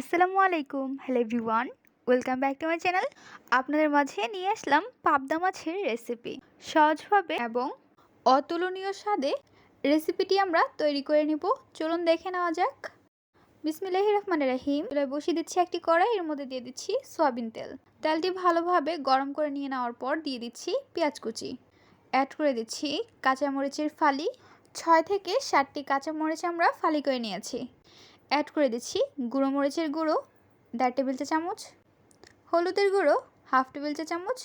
আসসালামু আলাইকুম। Hello everyone welcome back to my channel আপনাদের মাঝে নিয়ে আসলাম পাবদা মাছের রেসিপি সহজভাবে এবং অতুলনীয় স্বাদে রেসিপিটি আমরা তৈরি করে নিব। চলুন দেখে নেওয়া যাক। বিসমিল্লাহি রহমানের রাহিম। চুলায় বসিয়ে দিচ্ছি একটি কড়াই, এর মধ্যে দিয়ে দিচ্ছি সয়াবিন তেল। তেলটি ভালোভাবে গরম করে নিয়ে নেওয়ার পর দিয়ে দিচ্ছি পেঁয়াজ কুচি। অ্যাড করে দিচ্ছি কাঁচামরিচের ফালি। ছয় থেকে ষাটটি কাঁচামরিচ আমরা ফালি করে নিয়েছি। অ্যাড করে দিচ্ছি। গুঁড়ো মরিচের গুঁড়ো, দেড় টেবিল চা চামচ। হলুদের গুঁড়ো, হাফ টেবিল চা চামচ।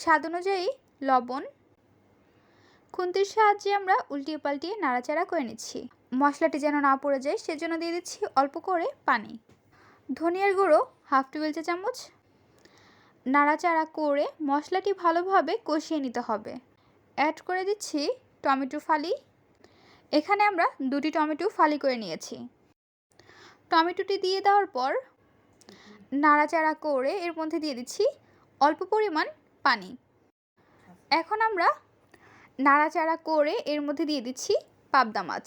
স্বাদ অনুযায়ী লবণ। খুন্তির সাহায্যে আমরা উল্টিয়ে পাল্টিয়ে নাড়াচাড়া করে নিচ্ছি। মশলাটি যেন না পড়ে যায়, সেজন্য দিয়ে দিচ্ছি অল্প করে পানি। ধনিয়ার গুঁড়ো, হাফ টেবিল চা চামচ। নাড়াচাড়া করে মশলাটি ভালোভাবে কষিয়ে নিতে হবে। অ্যাড করে দিচ্ছি টমেটো ফালি। এখানে আমরা দুটি টমেটো ফালি করে নিয়েছি। টমেটোটি দিয়ে দেওয়ার পর নাড়াচাড়া করে এর মধ্যে দিয়ে দিচ্ছি অল্প পরিমাণ পানি। এখন আমরা নাড়াচাড়া করে এর মধ্যে দিয়ে দিচ্ছি পাবদা মাছ।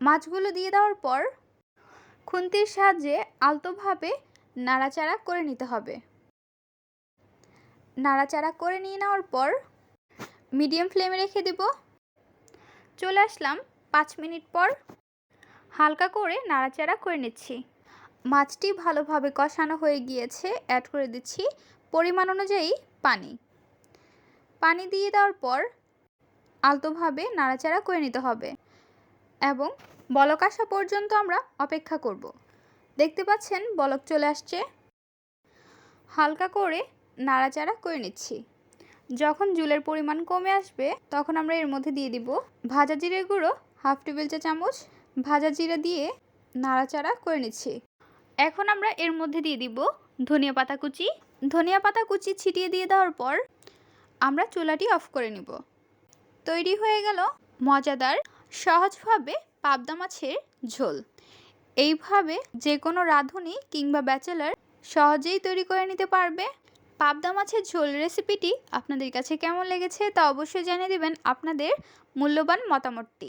মাছগুলো দিয়ে দেওয়ার পর খুন্তির সাহায্যে আলতোভাবে নাড়াচাড়া করে নিতে হবে। নাড়াচাড়া করে নিয়ে নেওয়ার পর মিডিয়াম ফ্লেমে রেখে দেব। চলে আসলাম পাঁচ মিনিট পর হালকা করে নাড়াচাড়া করে নিচ্ছি। মাছটি ভালোভাবে কষানো হয়ে গিয়েছে। অ্যাড করে দিচ্ছি পরিমাণ অনুযায়ী পানি। পানি দিয়ে দেওয়ার পর আলতোভাবে নাড়াচাড়া করে নিতে হবে এবং বলক আসা পর্যন্ত আমরা অপেক্ষা করব। দেখতে পাচ্ছেন বলক চলে আসছে। হালকা করে নাড়াচাড়া করে নিচ্ছি। যখন জুলের পরিমাণ কমে আসবে তখন আমরা এর মধ্যে দিয়ে দিব ভাজা জিরে গুঁড়ো হাফ টেবিল চা চামচ ভাজা জিরা দিয়ে নাড়াচাড়া করে নিচ্ছি। এখন আমরা এর মধ্যে দিয়ে দিব ধনিয়া পাতা কুচি। ধনিয়া পাতা কুচি ছিটিয়ে দিয়ে দেওয়ার পর আমরা চুলাটি অফ করে নিব। তৈরি হয়ে গেল মজাদার, সহজভাবে পাবদা মাছের ঝোল। এইভাবে যে কোনো রাঁধুনি কিংবা ব্যাচেলার সহজেই তৈরি করে নিতে পারবে। পাবদা মাছের ঝোল রেসিপিটি আপনাদের কাছে কেমন লেগেছে তা অবশ্যই জানিয়ে দেবেন আপনাদের মূল্যবান মতামতটি।